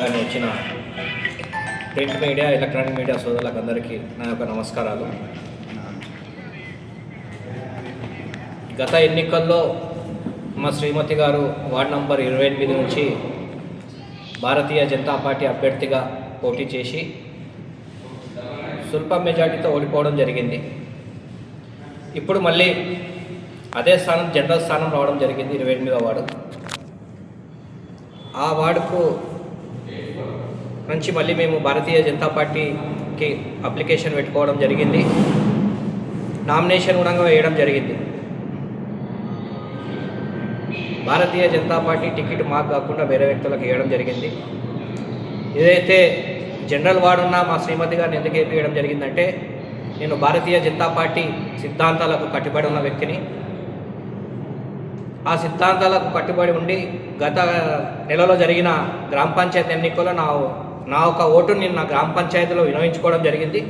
కానీ వచ్చిన print media electronic media సోదరులకు అందరికీ నా యొక్క నమస్కారాలు. గత ఎన్నికల్లో మా శ్రీమతి గారు వార్డ్ నంబర్ ఇరవై ఎనిమిది నుంచి భారతీయ జనతా పార్టీ అభ్యర్థిగా పోటీ చేసి స్వల్ప మెజార్టీతో ఓడిపోవడం జరిగింది. ఇప్పుడు మళ్ళీ అదే స్థానం జనరల్ స్థానం రావడం జరిగింది ఇరవై ఎనిమిదో వార్డు. ఆ వార్డుకు నుంచి మళ్ళీ మేము భారతీయ జనతా పార్టీకి అప్లికేషన్ పెట్టుకోవడం జరిగింది. నామినేషన్ కూడా వేయడం జరిగింది. భారతీయ జనతా పార్టీ టికెట్ మాకు కాకుండా వేరే వ్యక్తులకు వేయడం జరిగింది. ఏదైతే జనరల్ వార్డు ఉన్న మా శ్రీమతి గారిని ఎందుకు వేయడం జరిగిందంటే నేను భారతీయ జనతా పార్టీ సిద్ధాంతాలకు కట్టుబడి ఉన్న వ్యక్తిని. ఆ సిద్ధాంతాలకు కట్టుబడి ఉండి గత నెలలో జరిగిన గ్రామ పంచాయతీ ఎన్నికల్లో నా నా ఒక ఓటుని నేను నా గ్రామ పంచాయతీలో వినియోగించుకోవడం జరిగింది.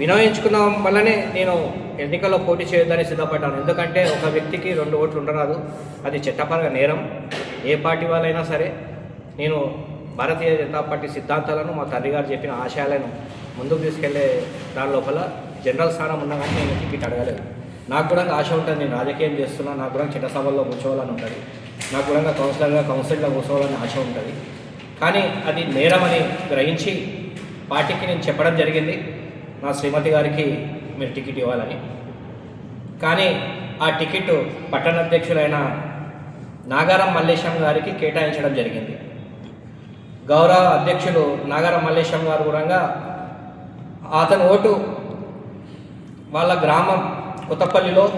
వినియోగించుకున్న వల్లనే నేను ఎన్నికల్లో పోటీ చేయొద్దని సిద్ధపడ్డాను. ఎందుకంటే ఒక వ్యక్తికి రెండు ఓట్లు ఉండరాదు. అది చట్టపరంగా నేరం. ఏ పార్టీ వాళ్ళైనా సరే నేను భారతీయ జనతా పార్టీ సిద్ధాంతాలను మా తండ్రి గారు చెప్పిన ఆశయాలను ముందుకు తీసుకెళ్ళే దాని లోపల జనరల్ స్థానం ఉన్నా కానీ నేను టికెట్ అడగలేదు. నాకు కూడా ఆశ ఉంటుంది. నేను రాజకీయం చేస్తున్నా. నాకు కూడా చట్టసభల్లో కూర్చోవాలని ఉంటుంది. నాకు కూడా కౌన్సిలర్గా కౌన్సిల్గా కూర్చోవాలని ఆశ ఉంటుంది. కానీ అది నేరమని గ్రహించి పార్టీకి నేను చెప్పడం జరిగింది. నా శ్రీమతి గారికి మీరు టికెట్ ఇవ్వాలని. కానీ ఆ టికెట్ పట్టణ అధ్యక్షులైన నాగారం మల్లేశం గారికి కేటాయించడం జరిగింది. గౌరవ అధ్యక్షులు నాగారం మల్లేశం గారు కూడా అతని ఓటు వాళ్ళ గ్రామం కొత్తపల్లిలో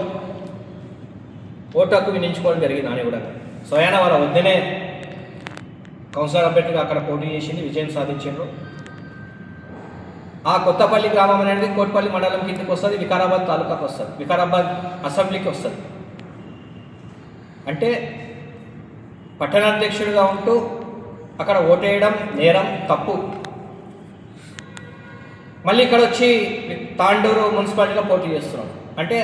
ఓటు హక్కు వినియోగించుకోవడం జరిగింది. అని కూడా స్వయాన వాళ్ళ వద్దనే కౌన్సిలర్ అభ్యర్థిగా అక్కడ పోటీ చేసింది విజయం సాధించారు ఆ కొత్తపల్లి గ్రామం అనేది కోట్పల్లి మండలం కిందకి వస్తుంది వికారాబాద్ తాలూకాకు వస్తుంది వికారాబాద్ అసెంబ్లీకి వస్తుంది. అంటే పట్టణాధ్యక్షుడిగా ఉంటూ అక్కడ ఓటేయడం నేరం తప్పు. మళ్ళీ ఇక్కడ వచ్చి తాండూరు మున్సిపాలిటీలో పోటీ చేస్తున్నాం. అంటే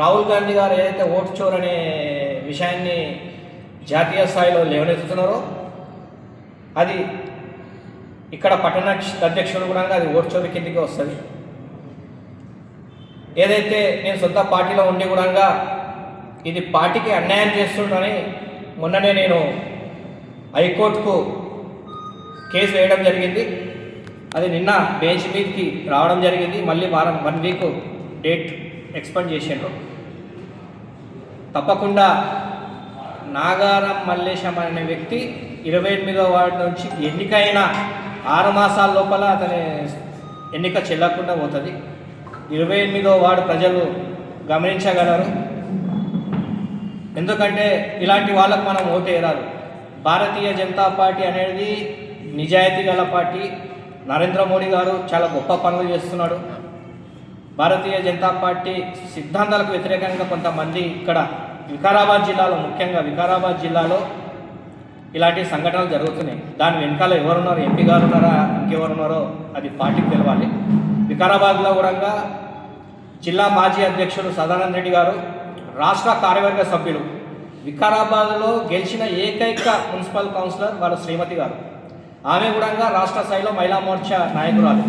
రాహుల్ గాంధీ గారు ఏదైతే ఓటు చోర్ అనే విషయాన్ని జాతీయ స్థాయిలో లేవనెత్తుతున్నారో అది ఇక్కడ పట్టణ అధ్యక్షుడు కూడా అది ఓడ్చోరు కిందికి వస్తుంది. ఏదైతే నేను సొంత పార్టీలో ఉండి కూడా ఇది పార్టీకి అన్యాయం చేస్తుండని మొన్ననే నేను హైకోర్టుకు కేసు వేయడం జరిగింది. అది నిన్న బెంచ్ మీదకి రావడం జరిగింది. మళ్ళీ వారం వన్ వీక్ డేట్ ఎక్స్పెండ్ చేసిండ్రు. తప్పకుండా నాగారం మల్లేశం అనే వ్యక్తి ఇరవై ఎనిమిదో వార్డు నుంచి ఎన్నికైన ఆరు మాసాల లోపల అతని ఎన్నిక చెల్లకుండా పోతుంది. ఇరవై ఎనిమిదో వార్డు ప్రజలు గమనించగలరు. ఎందుకంటే ఇలాంటి వాళ్ళకు మనం ఓటు భారతీయ జనతా పార్టీ అనేది నిజాయితీ గల పార్టీ. నరేంద్ర మోడీ గారు చాలా గొప్ప పనులు చేస్తున్నాడు. భారతీయ జనతా పార్టీ సిద్ధాంతాలకు వ్యతిరేకంగా కొంతమంది ఇక్కడ వికారాబాద్ జిల్లాలో ముఖ్యంగా వికారాబాద్ జిల్లాలో ఇలాంటి సంఘటనలు జరుగుతున్నాయి. దాని వెనకాల ఎవరున్నారో? ఎంపీ గారు ఉన్నారా? ఇంకెవరున్నారో అది పార్టీకి తెలవాలి. వికారాబాద్లో కూడా జిల్లా మాజీ అధ్యక్షుడు సదానంద రెడ్డి గారు రాష్ట్ర కార్యవర్గ సభ్యులు వికారాబాద్లో గెలిచిన ఏకైక మున్సిపల్ కౌన్సిలర్ వాళ్ళ శ్రీమతి గారు. ఆమె కూడా రాష్ట్ర స్థాయిలో మహిళా మోర్చా నాయకురాలు.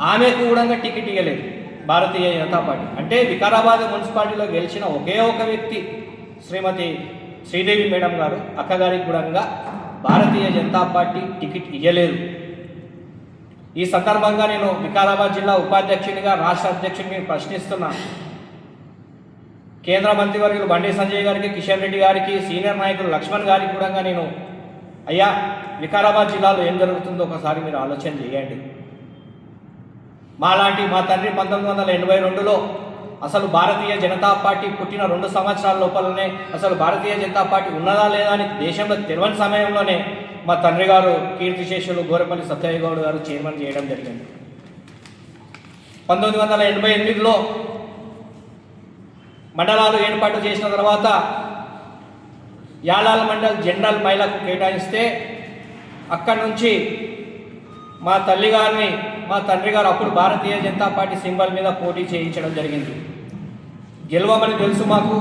ఆమెకు కూడా టికెట్ ఇవ్వలేదు. భారతీయ జనతా పార్టీ. అంటే వికారాబాద్ మున్సిపాలిటీలో గెలిచిన ఒకే ఒక వ్యక్తి శ్రీమతి శ్రీదేవి మేడం గారు. అక్కగారికి కూడా భారతీయ జనతా పార్టీ టికెట్ ఇవ్వలేదు ఈ సందర్భంగా నేను వికారాబాద్ జిల్లా ఉపాధ్యక్షునిగా రాష్ట్ర అధ్యక్షుడిని ప్రశ్నిస్తున్నాను కేంద్ర మంత్రివర్యులు బండి సంజయ్ గారికి కిషన్ రెడ్డి గారికి సీనియర్ నాయకులు లక్ష్మణ్ గారికి కూడా నేను అయ్యా వికారాబాద్ జిల్లాలో ఏం జరుగుతుందో ఒకసారి మీరు ఆలోచన చేయండి. మాలాంటి మా తండ్రి పంతొమ్మిది వందల ఎనభై రెండులో అసలు భారతీయ జనతా పార్టీ పుట్టిన రెండు సంవత్సరాల లోపలనే అసలు భారతీయ జనతా పార్టీ ఉన్నదా లేదా అని దేశంలో తెలియని సమయంలోనే మా తండ్రి గారు కీర్తిశేషులు గోరపల్లి సత్యయ్య గౌడ్ గారు చైర్మన్ చేయడం జరిగింది. పంతొమ్మిది వందల ఎనభై ఎనిమిదిలో మండలాలు ఏర్పాటు చేసిన తర్వాత యాలాల మండల్ జనరల్ మహిళకు కేటాయిస్తే అక్కడి నుంచి మా తల్లిగారిని మా తండ్రి గారు అప్పుడు భారతీయ జనతా పార్టీ సింబల్ మీద పోటీ చేయించడం జరిగింది. గెలవమని తెలుసు మాకు.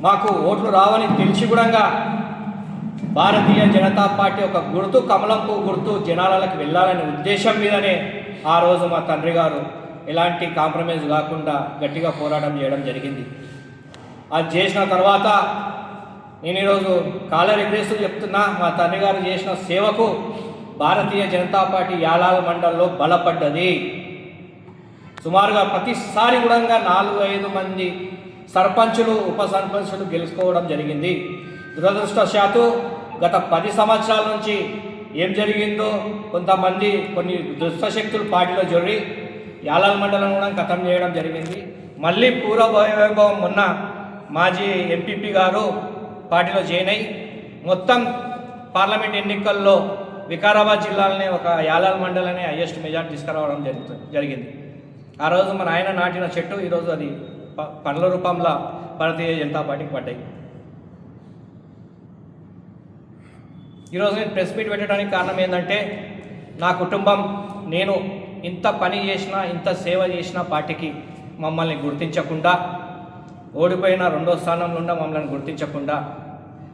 మాకు ఓట్లు రావని తెలిసి కూడా భారతీయ జనతా పార్టీ ఒక గుర్తు కమలం పువ్వు గుర్తు జనాలకు వెళ్ళాలనే ఉద్దేశం మీదనే ఆ రోజు మా తండ్రి గారు ఎలాంటి కాంప్రమైజ్ కాకుండా గట్టిగా పోరాటం చేయడం జరిగింది. అది చేసిన తర్వాత నేను ఈరోజు కాలర్ ఎగ్రేస్తూ చెప్తున్నా మా తండ్రి గారు చేసిన సేవకు భారతీయ జనతా పార్టీ యాలాల మండలంలో బలపడ్డది. సుమారుగా ప్రతిసారి కూడా నాలుగు ఐదు మంది సర్పంచులు ఉప సర్పంచులు గెలుచుకోవడం జరిగింది. దురదృష్టవశాత్తు గత పది సంవత్సరాల నుంచి ఏం జరిగిందో కొంతమంది కొన్ని దుష్టశక్తులు పార్టీలో జరిగి యాలాల మండలం కూడా ఖతం చేయడం జరిగింది. మళ్ళీ పూర్వ వైభవం మొన్న మాజీ ఎంపీపీ గారు పార్టీలో జాయిన్ అయి మొత్తం పార్లమెంట్ ఎన్నికల్లో వికారాబాద్ జిల్లాలోనే ఒక యాలాల్ మండలనే హయ్యెస్ట్ మెజార్టీ తీసుకురావడం జరుగుతుంది జరిగింది. ఆ రోజు మన ఆయన నాటిన చెట్టు ఈరోజు అది ప- పండ్ల రూపంలో భారతీయ జనతా పార్టీకి పడ్డాయి. ఈరోజు నేను ప్రెస్ మీట్ పెట్టడానికి కారణం ఏంటంటే నా కుటుంబం నేను ఇంత పని చేసినా ఇంత సేవ చేసిన పార్టీకి మమ్మల్ని గుర్తించకుండా ఓడిపోయిన రెండో స్థానంలో ఉన్న మమ్మల్ని గుర్తించకుండా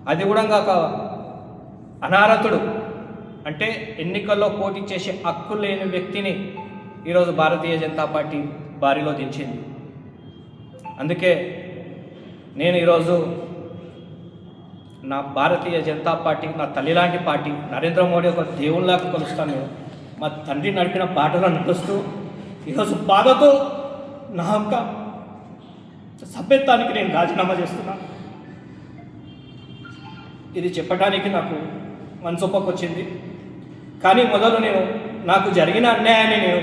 అది కూడా ఒక అనారతుడు అంటే ఎన్నికల్లో పోటీ చేసే హక్కు లేని వ్యక్తిని ఈరోజు భారతీయ జనతా పార్టీ బారిలో దించింది. అందుకే నేను ఈరోజు నా భారతీయ జనతా పార్టీ నా తల్లి లాంటి పార్టీ నరేంద్ర మోడీ ఒక దేవుళ్ళగా కొలుస్తాను. మా తండ్రి నడిపిన బాటలో నడుస్తూ ఈరోజు బాధతో నా యొక్క సభ్యత్వానికి నేను రాజీనామా చేస్తున్నా. ఇది చెప్పడానికి నాకు మనసొప్పకొచ్చింది కానీ మొదలు నేను నాకు జరిగిన అన్యాయాన్ని నేను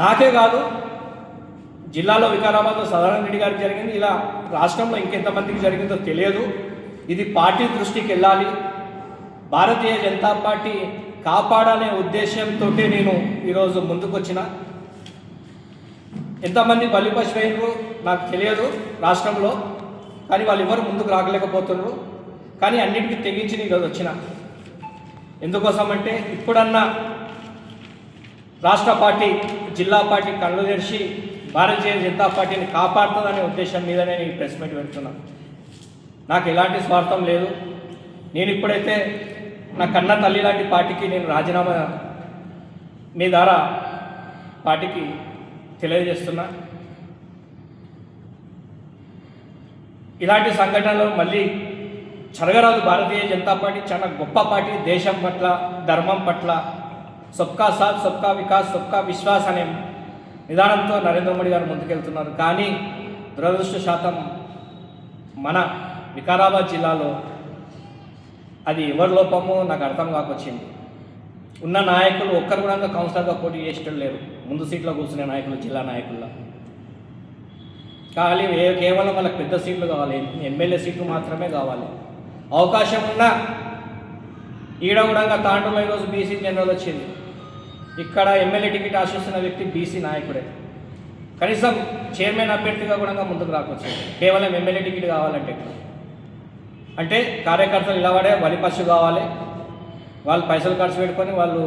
నాకే కాదు జిల్లాలో వికారాబాద్లో సదానంద రెడ్డి గారికి జరిగింది. ఇలా రాష్ట్రంలో ఇంకెంతమందికి జరిగిందో తెలియదు. ఇది పార్టీ దృష్టికి వెళ్ళాలి. భారతీయ జనతా పార్టీ కాపాడనే ఉద్దేశంతో నేను ఈరోజు ముందుకొచ్చిన. ఎంతమంది బలి పశువైనరు నాకు తెలియదు రాష్ట్రంలో కానీ వాళ్ళు ఎవరు ముందుకు రాగలేకపోతున్నారు. కానీ అన్నిటికీ తెగించి నేను ఈరోజు వచ్చిన. ఎందుకోసం అంటే ఇప్పుడన్నా రాష్ట్ర పార్టీ జిల్లా పార్టీ కళ్ళు తెరిచి భారతీయ జనతా పార్టీని కాపాడుతుందనే ఉద్దేశం మీదనే నేను ఈ ప్రెస్ మీట్ పెడుతున్నాను నాకు ఎలాంటి స్వార్థం లేదు. నేను ఇప్పుడైతే నా కన్న తల్లి లాంటి పార్టీకి నేను రాజీనామా మీ ద్వారా పార్టీకి తెలియజేస్తున్నా. ఇలాంటి సంఘటనలు మళ్ళీ జరగరాదు భారతీయ జనతా పార్టీ చాలా గొప్ప పార్టీ. దేశం పట్ల ధర్మం పట్ల సొక్కా సాత్ సొక్కా వికాస్ సొక్కా విశ్వాస్ అనే నిదానంతో నరేంద్ర మోడీ గారు ముందుకెళ్తున్నారు. కానీ దురదృష్ట శాతం మన వికారాబాద్ జిల్లాలో అది ఎవరి లోపమో నాకు అర్థం కాకొచ్చింది. ఉన్న నాయకులు ఒక్కరు కూడా కౌన్సిలర్గా పోటీ చేసేటం లేరు. ముందు సీట్లో కూర్చునే నాయకులు జిల్లా నాయకుల్లో. ఖాళీ కేవలం వాళ్ళకి పెద్ద సీట్లు కావాలి ఎమ్మెల్యే సీట్లు మాత్రమే కావాలి. అవకాశం ఉన్నా ఈడ కూడా తాండూరులో ఈరోజు బీసీ జనరల్ వచ్చింది. ఇక్కడ ఎమ్మెల్యే టికెట్ ఆశిస్తున్న వ్యక్తి బీసీ నాయకుడే. కనీసం చైర్మన్ అభ్యర్థిగా కూడా ముందుకు రాకొచ్చు కేవలం ఎమ్మెల్యే టికెట్ కావాలంటే. అంటే కార్యకర్తలు ఇలా వాడే బలిపశు కావాలి. వాళ్ళు పైసలు ఖర్చు పెట్టుకొని వాళ్ళు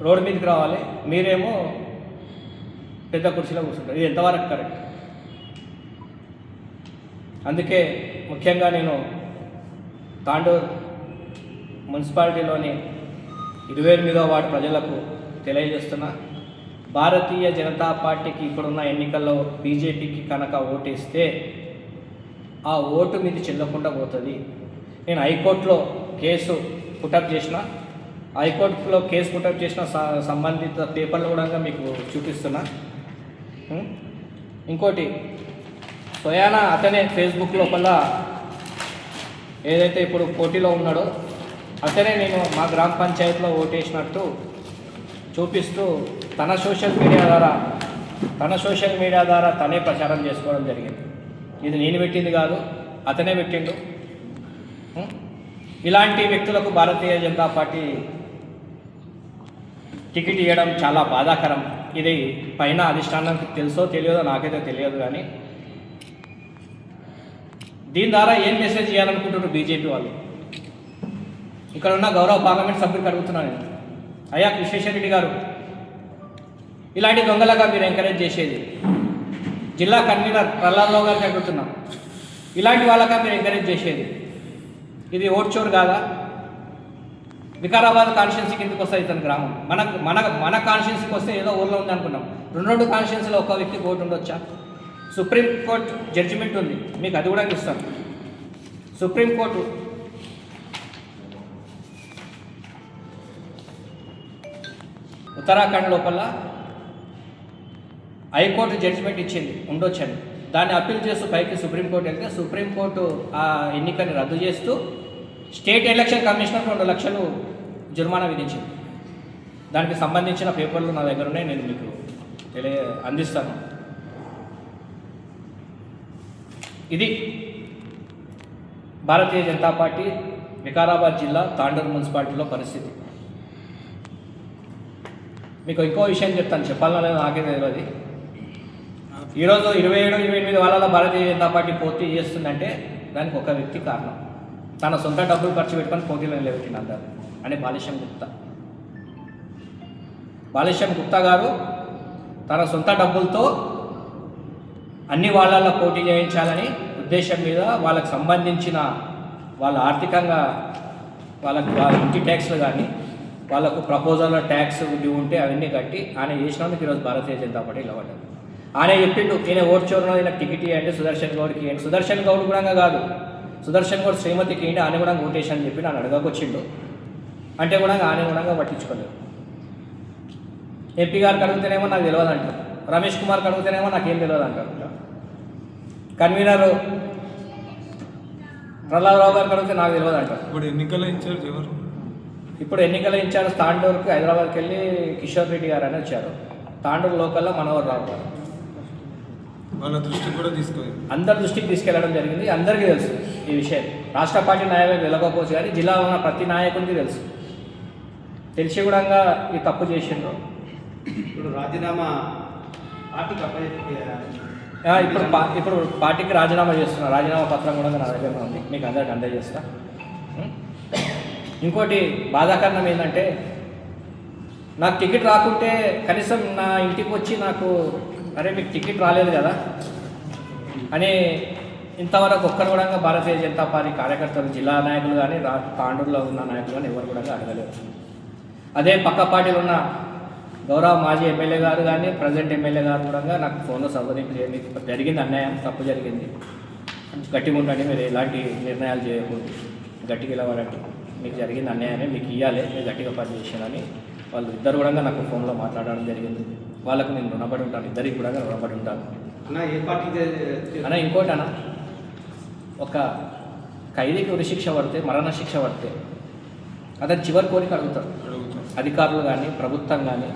రోడ్డు మీదకి రావాలి. మీరేమో పెద్ద కుర్చీలో కూర్చుంటారు. ఇది ఎంతవరకు కరెక్ట్? అందుకే ముఖ్యంగా నేను తాండూర్ మున్సిపాలిటీలోని ఇరవై ఎనిమిదో వార్డు ప్రజలకు తెలియజేస్తున్నా భారతీయ జనతా పార్టీకి ఇప్పుడున్న ఎన్నికల్లో బీజేపీకి కనుక ఓటేస్తే ఆ ఓటు మీద చెల్లకుండా పోతుంది. నేను హైకోర్టులో కేసు పుటప్ చేసిన హైకోర్టులో కేసు పుటప్ చేసిన సంబంధిత పేపర్లు కూడా మీకు చూపిస్తున్నా. ఇంకోటి స్వయాన అతనే ఫేస్బుక్ లోపల ఏదైతే ఇప్పుడు పోటీలో ఉన్నాడో అతనే నేను మా గ్రామ పంచాయతీలో ఓటేసినట్టు చూపిస్తూ తన సోషల్ మీడియా ద్వారా తన సోషల్ మీడియా ద్వారా తనే ప్రచారం చేసుకోవడం జరిగింది. ఇది నేను పెట్టింది కాదు అతనే పెట్టిండు. ఇలాంటి వ్యక్తులకు భారతీయ జనతా పార్టీ టికెట్ ఇవ్వడం చాలా బాధాకరం. ఇది పైన అధిష్టానానికి తెలుసో తెలియదో నాకైతే తెలియదు కానీ దీని ద్వారా ఏం మెసేజ్ చేయాలనుకుంటున్నారు బీజేపీ వాళ్ళు? ఇక్కడ ఉన్న గౌరవ పార్లమెంట్ సభ్యుడికి అడుగుతున్నాను నేను. అయ్యా విశ్వేశ్వరరెడ్డి గారు ఇలాంటి దొంగలుగా మీరు ఎంకరేజ్ చేసేది. జిల్లా కన్వీనర్ ప్రహ్లాదరావు గారికి అడుగుతున్నాం ఇలాంటి వాళ్ళగా మీరు ఎంకరేజ్ చేసేది. ఇది ఓడ్చోరు కాదా? వికారాబాద్ కాన్స్టిట్యున్సీ కిందకు వస్తుంది ఇతని గ్రామం? మన మన మన కాన్స్టిట్యున్సీకి వస్తే ఏదో ఊర్లో ఉంది అనుకున్నాం రెండు రెండు కాన్స్టిట్యున్సీలో ఒక వ్యక్తికి ఓటు ఉండొచ్చా? సుప్రీంకోర్టు జడ్జిమెంట్ ఉంది. మీకు అది కూడా ఇస్తాను సుప్రీంకోర్టు ఉత్తరాఖండ్ లోపల హైకోర్టు జడ్జిమెంట్ ఇచ్చింది ఉండొచ్చని. దాన్ని అప్పీల్ చేస్తూ పైకి సుప్రీంకోర్టు వెళ్తే సుప్రీంకోర్టు ఆ ఎన్నికని రద్దు చేస్తూ స్టేట్ ఎలక్షన్ కమిషనర్ రెండు లక్షలు జుర్మానా విధించింది. దానికి సంబంధించిన పేపర్లు నా దగ్గర ఉన్నాయి నేను మీకు తెలియ అందిస్తాను. ఇది భారతీయ జనతా పార్టీ వికారాబాద్ జిల్లా తాండూరు మున్సిపాలిటీలో పరిస్థితి. మీకు ఇంకో విషయం చెప్తాను చెప్పాలనే నాకే తెలియదు ఈరోజు ఇరవై ఏడు ఇరవై ఎనిమిది వాళ్ళ భారతీయ జనతా పార్టీ పోటీ చేస్తుందంటే దానికి ఒక వ్యక్తి కారణం. తన సొంత డబ్బులు ఖర్చు పెట్టుకొని పోటీలో నిలబెట్టిన అందరు అని బాలిశ్యం గుప్తా. బాలిశ్యం గుప్తా గారు తన సొంత డబ్బులతో అన్ని వాళ్ళల్లో పోటీ చేయించాలని ఉద్దేశం మీద వాళ్ళకి సంబంధించిన వాళ్ళ ఆర్థికంగా వాళ్ళకి వాళ్ళ ఇంటి ట్యాక్స్లు కానీ వాళ్ళకు ప్రపోజల్లో ట్యాక్స్ డ్యూ ఉంటే అవన్నీ కట్టి ఆయన చేసినందుకు ఈరోజు భారతీయ జనతా పార్టీ నిలబడ్డారు. ఆయన చెప్పిండు ఈయన ఓటు చోరులో ఈయన టికెట్ ఇవ్వండి సుదర్శన్ గౌడ్కి ఇవ్వండి సుదర్శన్ గౌడ్ కూడా కాదు. సుదర్శన్ గౌడ్ శ్రీమతికి ఏంటి ఆయన కూడా ఓటేషన్ అని చెప్పి నన్ను అడగకొచ్చిండు. అంటే కూడా ఆయన కూడా పట్టించుకోలేదు. ఎంపీ గారికి అడిగితేనేమో నాకు తెలియదు అంటారు రమేష్ కుమార్కి అడిగితేనేమో నాకేం తెలియదు అంటారు కన్వీనర్. ప్రహ్లాదరావు గారికి అడిగితే నాకు తెలియదు అంటారు ఇప్పుడు ఎన్నికల ఇన్ఛార్జ్ ఎవరు? ఇప్పుడు ఎన్నికల ఇన్ఛార్జ్ తాండూరుకి హైదరాబాద్కి వెళ్ళి కిషోర్ రెడ్డి గారు అని వచ్చారు. తాండూరు లోకల్లో మనోహర్ రావు గారు. వాళ్ళ దృష్టికి కూడా తీసుకోలేదు అందరి దృష్టికి తీసుకెళ్ళడం జరిగింది. అందరికీ తెలుసు ఈ విషయం. రాష్ట్ర పార్టీ నాయకులకు వెళ్ళకపోవచ్చు కానీ జిల్లాలో ఉన్న ప్రతి నాయకునికి తెలుసు. తెలిసి కూడా ఈ తప్పు చేసిండ్రు. ఇప్పుడు రాజీనామా పార్టీకి అప్పచెప్పి ఇప్పుడు పా- ఇప్పుడు పార్టీకి రాజీనామా చేస్తున్నా. రాజీనామా పత్రం కూడా నా దగ్గర ఉంది. మీకు అందరికి అందజేస్తా. ఇంకోటి బాధాకరణం ఏంటంటే నాకు టికెట్ రాకుంటే కనీసం నా ఇంటికి వచ్చి నాకు అరే మీకు టికెట్ రాలేదు కదా అని ఇంతవరకు ఒక్కరు కూడా భారతీయ జనతా పార్టీ కార్యకర్తలు జిల్లా నాయకులు కానీ రా తాండూరులో ఉన్న నాయకులు కానీ ఎవరు కూడా అడగలేదు. అదే పక్క పార్టీలో ఉన్న గౌరవ మాజీ ఎమ్మెల్యే గారు కానీ ప్రజెంట్ ఎమ్మెల్యే గారు కూడా నాకు ఫోన్లో సంప్రదింపు జరిగింది అన్యాయం తప్పు జరిగింది. గట్టిగా ఉండండి మీరు ఎలాంటి నిర్ణయాలు చేయకూడదు. గట్టిగా వెళ్ళవాలంటే మీకు జరిగింది అన్యాయమే మీకు ఇవ్వాలి మీరు గట్టిగా పని చేసానని వాళ్ళు ఇద్దరు కూడా నాకు ఫోన్లో మాట్లాడడం జరిగింది. వాళ్ళకు నేను రుణపడి ఉంటాను ఇద్దరికి కూడా రుణపడి ఉంటాను. అన్న ఇంకోటి అన్న. ఒక ఖైదీకి ఉరిశిక్ష పడితే మరణ శిక్ష పడితే అతను చివరి కోరిక అడుగుతాడు. అడుగుతాం అధికారులు కానీ ప్రభుత్వం కానీ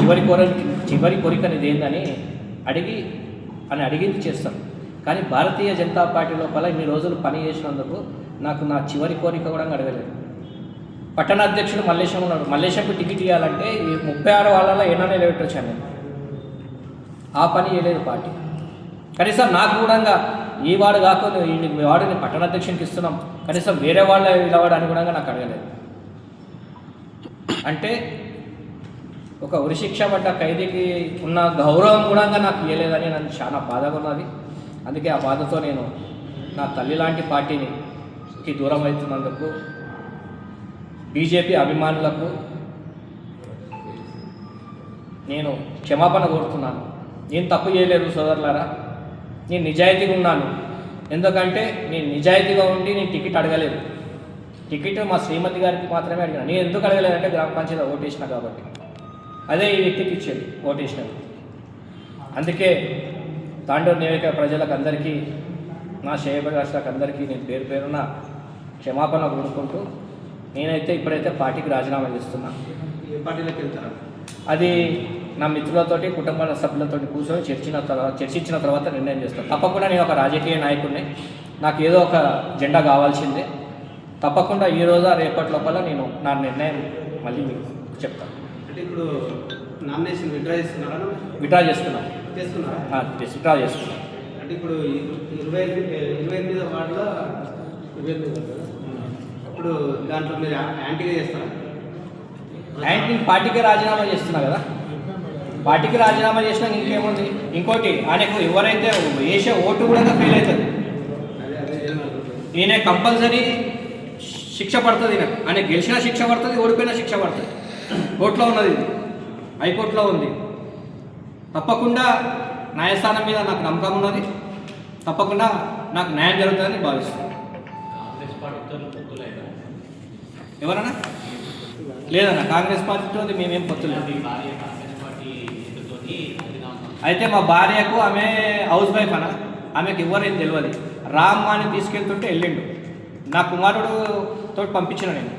చివరి కోరిక చివరి కోరిక అనేది ఏందని అడిగి అని అడిగింది చేస్తాను కానీ భారతీయ జనతా పార్టీ లోపల ఇన్ని రోజులు పని చేసినందుకు నాకు నా చివరి కోరిక కూడా అడగలేదు. పట్టణ అధ్యక్షుడు మల్లేశం ఉన్నాడు. మల్లేశంకు టికెట్ ఇవ్వాలంటే ఈ ముప్పై ఆరు వాళ్ళలో ఎన్నో నిలబెట్టొచ్చాను నేను. ఆ పని చేయలేదు పార్టీ. కనీసం నాకు కూడా ఈ వాడు కాకుండా ఈ వాడిని పట్టణ అధ్యక్షునికి ఇస్తున్నాం. కనీసం వేరే వాళ్ళ అని కూడా నాకు అడగలేదు. అంటే ఒక ఉరిశిక్ష పడ్డ ఖైదీకి ఉన్న గౌరవం కూడా నాకు ఇవ్వలేదని నన్ను చాలా బాధగా ఉన్నది. అందుకే ఆ బాధతో నేను నా తల్లి లాంటి పార్టీనికి దూరం అవుతున్నందుకు బీజేపీ అభిమానులకు నేను క్షమాపణ కోరుతున్నాను. నేను తప్పు చేయలేదు సోదరులారా నేను నిజాయితీగా ఉన్నాను. ఎందుకంటే నేను నిజాయితీగా ఉండి నేను టికెట్ అడగలేదు. టికెట్ మా శ్రీమతి గారికి మాత్రమే అడిగాను. నేను ఎందుకు అడగలేదంటే గ్రామ పంచాయతీ ఓటేసిన కాబట్టి. అదే ఈ వ్యక్తికి ఇచ్చేది ఓటేసినది అందుకే తాండూరు నియోజక ప్రజలకు అందరికీ నా శ్రేయభిలాషులకు అందరికీ నేను పేరు పేరున క్షమాపణ కోరుకుంటూ నేనైతే ఇప్పుడైతే పార్టీకి రాజీనామా చేస్తున్నా. ఏ పార్టీలోకి వెళ్తారా? అది నా మిత్రులతోటి కుటుంబ సభ్యులతోటి కూర్చొని చర్చిన తర్వాత చర్చించిన తర్వాత నిర్ణయం చేస్తాను తప్పకుండా నేను ఒక రాజకీయ నాయకుడిని. నాకు ఏదో ఒక జెండా కావాల్సిందే. తప్పకుండా ఈ రోజు రేపటి లోపల నేను నా నిర్ణయం మళ్ళీ మీకు చెప్తాను. అంటే ఇప్పుడు నామినేషన్ విత్డ్రా చేస్తున్నారా? విడ్రా చేసుకున్నాను చేస్తున్నారా? విత్డ్రా చేసుకున్నాను అంటే ఇప్పుడు ఇరవై ఇరవై ఎనిమిది వార్డులో ఇరవై ఎనిమిది? ఇప్పుడు దాంట్లో మీరు యాంటీగా చేస్తారా? నేను పార్టీకి రాజీనామా చేస్తున్నా కదా? పార్టీకి రాజీనామా చేసినా ఇంకేముంది? ఇంకోటి ఆయనకు ఎవరైతే వేసే ఓటు కూడా ఫెయిల్ అవుతుంది. అదే అదే ఏమనుకుంటున్నారు ఈయన కంపల్సరీ శిక్ష పడుతుంది నాకు ఆయన గెలిచిన శిక్ష పడుతుంది ఓడిపోయిన శిక్ష పడుతుంది. కోర్టులో ఉన్నది. హైకోర్టులో ఉంది. తప్పకుండా న్యాయస్థానం మీద నాకు నమ్మకం ఉన్నది. తప్పకుండా నాకు న్యాయం జరుగుతుందని భావిస్తున్నాను ఎవరన్నా? లేదన్న కాంగ్రెస్ పార్టీతో మేమేం పొత్తులేదు అయితే మా భార్యకు ఆమె హౌస్ వైఫ్ అన్న. ఆమెకు ఎవరేం తెలియదు రామ్ అని తీసుకెళ్తుంటే వెళ్ళిండు. నా కుమారుడు తోటి పంపించిన నేను.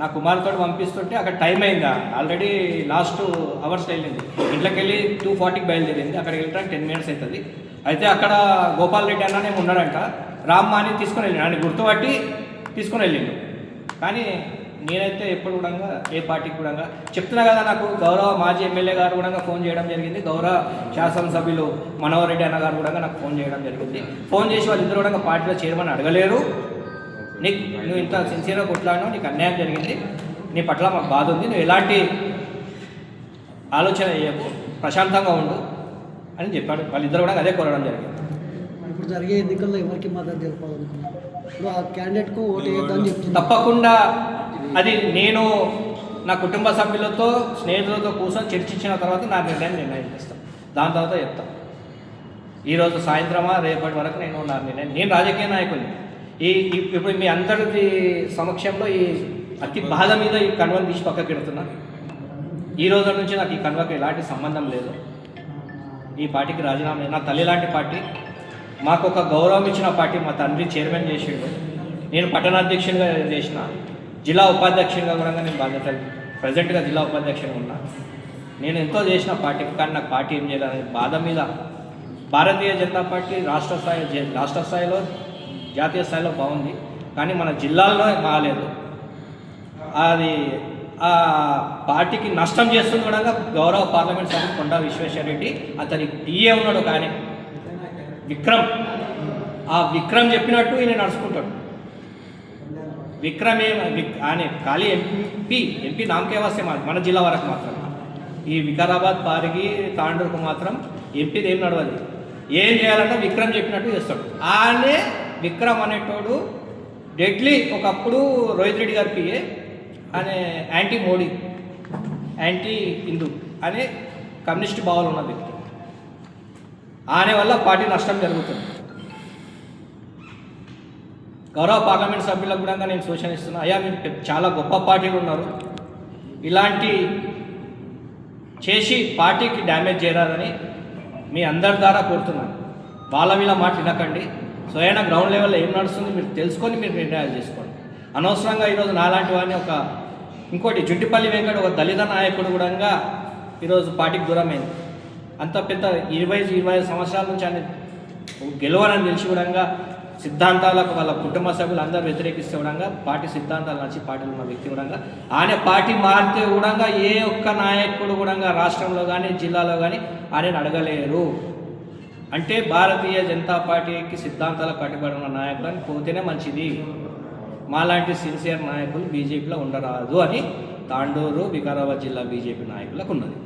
నా కుమార్తో పంపిస్తుంటే అక్కడ టైం అయిందా. ఆల్రెడీ లాస్ట్ అవర్స్ వెళ్ళింది. ఇంట్లోకి వెళ్ళి టూ ఫార్టీకి బయలుదేరింది. అక్కడికి వెళ్ళడానికి టెన్ మినిట్స్ అవుతుంది. అయితే అక్కడ గోపాల్ రెడ్డి అన్ననే ఉన్నాడంట. రామ్ అని తీసుకుని వెళ్ళిండు. ఆయన గుర్తుపట్టి తీసుకుని వెళ్ళిండు. కానీ నేనైతే ఎప్పుడు కూడా ఏ పార్టీకి కూడా చెప్తున్నా కదా నాకు గౌరవ మాజీ ఎమ్మెల్యే గారు కూడా ఫోన్ చేయడం జరిగింది. గౌరవ శాసనసభ్యులు మనోహర్ రెడ్డి అన్న గారు కూడా నాకు ఫోన్ చేయడం జరిగింది. ఫోన్ చేసి వాళ్ళిద్దరు కూడా పార్టీలో చేరమని అడగలేరు. నీకు నువ్వు ఇంత సిన్సియర్గా కొట్లాడినావు నీకు అన్యాయం జరిగింది నీ పట్ల మాకు బాధ ఉంది నువ్వు ఎలాంటి ఆలోచన చేయకు ప్రశాంతంగా ఉండు అని చెప్పాడు. వాళ్ళిద్దరు కూడా అదే కోరడం జరిగింది. ఇప్పుడు జరిగే ఎన్నికల్లో ఎవరికి మద్దతు తెలపాలనుకున్నారు ఇప్పుడు ఆ క్యాండిడేట్కు ఓటు చెప్తున్నారు తప్పకుండా అది నేను నా కుటుంబ సభ్యులతో స్నేహితులతో కూర్చొని చర్చించిన తర్వాత నా నిర్ణయం నిర్ణయం చేస్తాను దాని తర్వాత చెప్తాను ఈరోజు సాయంత్రమా రేపటి వరకు నేను నా నిర్ణయం నేను రాజకీయ నాయకుడిని. ఈ ఇప్పుడు మీ అందరి సమక్షంలో ఈ అతి బాధ మీద ఈ కన్వను తీసి పక్కకి పెడుతున్నా. ఈ రోజు నుంచి నాకు ఈ కన్వకు ఎలాంటి సంబంధం లేదు. ఈ పార్టీకి రాజీనామా నా తల్లి లాంటి పార్టీ. మాకు ఒక గౌరవం ఇచ్చిన పార్టీ మా తండ్రి చైర్మన్ చేసిండు. నేను పట్టణాధ్యక్షునిగా చేసిన. జిల్లా ఉపాధ్యక్షునిగా కూడా నేను బాధ్యత ప్రజెంట్గా జిల్లా ఉపాధ్యక్షుని ఉన్నా. నేను ఎంతో చేసిన పార్టీ. కానీ నాకు పార్టీ ఏం చేయాలని బాధ మీద భారతీయ జనతా పార్టీ రాష్ట్ర స్థాయి రాష్ట్ర స్థాయిలో జాతీయ స్థాయిలో బాగుంది కానీ మన జిల్లాల్లో బాగాలేదు. అది ఆ పార్టీకి నష్టం చేస్తుంది కూడా గౌరవ పార్లమెంట్ సభ్యులు కొండా విశ్వేశ్వరరెడ్డి అతని టీఏ ఉన్నాడు ఒక ఆయన. విక్రమ్. ఆ విక్రమ్ చెప్పినట్టు ఈయన నడుచుకుంటాడు. విక్రమ్ ఆయన ఖాళీ ఎంపీ ఎంపీ నామకే వస్తే మన జిల్లా వరకు మాత్రం. ఈ వికారాబాద్ పారిగి తాండూరుకు మాత్రం ఎంపీది ఏం నడవదు. ఏం చేయాలంటే విక్రమ్ చెప్పినట్టు చేస్తాడు. ఆయనే విక్రమ్ అనేటోడు డెడ్లీ ఒకప్పుడు రోహిత్ రెడ్డి గారి పిఏ అనే యాంటీ మోడీ యాంటీ హిందూ అనే కమ్యూనిస్ట్ భావాలు ఉన్న వ్యక్తి. ఆయన వల్ల పార్టీ నష్టం జరుగుతుంది. గౌరవ పార్లమెంట్ సభ్యులకు కూడా నేను సూచన ఇస్తున్నా అయ్యా మీరు చాలా గొప్ప పార్టీలు ఉన్నారు. ఇలాంటి చేసి పార్టీకి డ్యామేజ్ చేయరాదని మీ అందరి ద్వారా కోరుతున్నాను. వాళ్ళ వీళ్ళ మాట వినకండి. స్వయాన గ్రౌండ్ లెవెల్లో ఏం నడుస్తుంది మీరు తెలుసుకొని మీరు నిర్ణయాలు చేసుకోండి. అనవసరంగా ఈరోజు నాలాంటి వాడిని ఒక ఇంకోటి జుట్టిపల్లి వెంకట ఒక దళిత నాయకుడు కూడా ఈరోజు పార్టీకి దూరమైంది. అంత పెద్ద ఇరవై ఇరవై ఐదు సంవత్సరాల నుంచి ఆయన గెలవాలని తెలిసి కూడా సిద్ధాంతాలకు వాళ్ళ కుటుంబ సభ్యులు అందరూ వ్యతిరేకిస్తే కూడా పార్టీ సిద్ధాంతాలు నచ్చి పార్టీలు ఉన్న వ్యక్తి కూడా ఆయన పార్టీ మారితే కూడా ఏ ఒక్క నాయకుడు కూడా రాష్ట్రంలో కానీ జిల్లాలో కానీ ఆయన అడగలేరు. అంటే భారతీయ జనతా పార్టీకి సిద్ధాంతాలకు కట్టుబడి ఉన్న నాయకులను పోతేనే మంచిది. మాలాంటి సిన్సియర్ నాయకులు బీజేపీలో ఉండరాదు అని తాండూరు వికారాబాద్ జిల్లా బీజేపీ నాయకులకు ఉన్నది.